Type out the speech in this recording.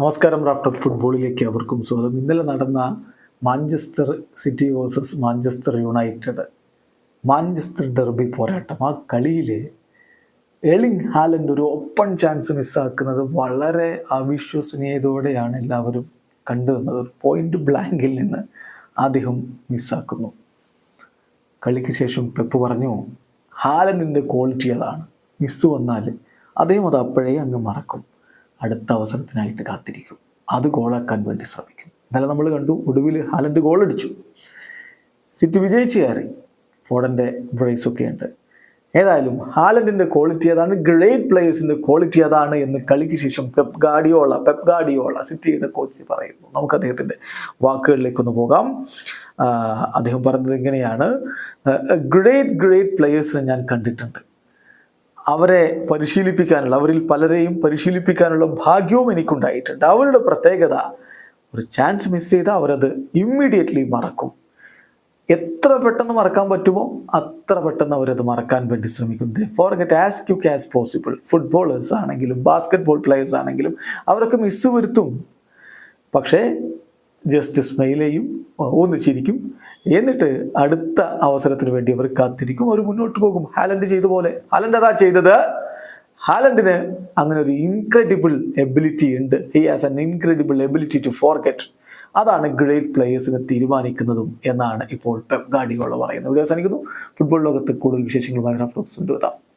നമസ്കാരം റാഫ്റ്റർ ഫുട്ബോളിലേക്ക് അവർക്കും സ്വാഗതം. ഇന്നലെ നടന്ന Manchester City versus Manchester United Manchester derby പോരാട്ടം. ആ കളിയിൽ എലിംഗ് ഹാലൻഡ് ഒരു ഓപ്പൺ ചാൻസ് മിസ്സാക്കുന്നത് വളരെ അവിശ്വസനീയതയോടെയാണ് എല്ലാവരും കണ്ടു നിന്നത് ഒരു പോയിന്റ് ബ്ലാങ്കിൽ നിന്ന് അദ്ദേഹം മിസ്സാക്കുന്നു. കളിക്ക് ശേഷം പെപ്പ് പറഞ്ഞു ഹാലൻഡിന്റെ ക്വാളിറ്റി അതാണ്. മിസ് വന്നാൽ അദ്ദേഹം അത് അപ്പോഴേ അങ്ങ് മറക്കും. അടുത്ത അവസരത്തിനായിട്ട് കാത്തിരിക്കും. അത് ഗോളാക്കാൻ വേണ്ടി ശ്രമിക്കും. ഇന്നലെ നമ്മൾ കണ്ടു ഒടുവിൽ ഹാലൻഡ് ഗോൾ അടിച്ചു. സിറ്റി വിജയിച്ച് കയറി. ഫോഡന്റെ ഒക്കെ ഉണ്ട്. ഏതായാലും ഹാലൻഡിന്റെ ക്വാളിറ്റി അതാണ് ഗ്രേറ്റ് പ്ലേയേഴ്സിന്റെ ക്വാളിറ്റി അതാണ് എന്ന് കളിക്ക് ശേഷം പെപ് ഗാഡിയോള പെപ് ഗാഡിയോള സിറ്റിയുടെ കോച്ച് പറയുന്നു. നമുക്ക് അദ്ദേഹത്തിന്റെ വാക്കുകളിലേക്കൊന്ന് പോകാം. അദ്ദേഹം പറഞ്ഞത് ഇങ്ങനെയാണ്. ഗ്രേറ്റ് ഗ്രേറ്റ് പ്ലേയേഴ്സിനെ ഞാൻ കണ്ടിട്ടുണ്ട്. അവരെ പരിശീലിപ്പിക്കാനുള്ള അവരിൽ പലരെയും പരിശീലിപ്പിക്കാനുള്ള ഭാഗ്യവും എനിക്കുണ്ടായിട്ടുണ്ട്. അവരുടെ പ്രത്യേകത ഒരു ചാൻസ് മിസ് ചെയ്താൽ അവരത് ഇമ്മീഡിയറ്റ്ലി മറക്കും. എത്ര പെട്ടെന്ന് മറക്കാൻ പറ്റുമോ അത്ര പെട്ടെന്ന് അവരത് മറക്കാൻ വേണ്ടി ശ്രമിക്കും. Forget as quick as possible footballers ആണെങ്കിലും ബാസ്കറ്റ് ബോൾ പ്ലേയേഴ്സ് ആണെങ്കിലും അവരൊക്കെ മിസ് വരുത്തും. പക്ഷേ ജസ്റ്റ് സ്മൈൽ ചെയ്യും. ഒന്ന് ചിരിക്കും. എന്നിട്ട് അടുത്ത അവസരത്തിന് വേണ്ടി അവർ കാത്തിരിക്കും. അവർ മുന്നോട്ട് പോകും. ഹാലൻഡ് ചെയ്ത പോലെ. ഹാലൻഡ് അതാ ചെയ്തത്. ഹാലൻഡിന് അങ്ങനെ ഒരു ഇൻക്രെഡിബിൾ എബിലിറ്റി ഉണ്ട്. He has an incredible ability to forget അതാണ് ഗ്രേറ്റ് പ്ലേയേഴ്സിനെ തീരുമാനിക്കുന്നതും എന്നാണ് ഇപ്പോൾ പെപ് ഗാഡിയോള പറയുന്നത്. ഇവിടെ അവസാനിക്കുന്നു. ഫുട്ബോൾ ലോകത്ത് കൂടുതൽ വിശേഷങ്ങളുമായി റഫ്ലോക്സ് കൊണ്ടുവരാം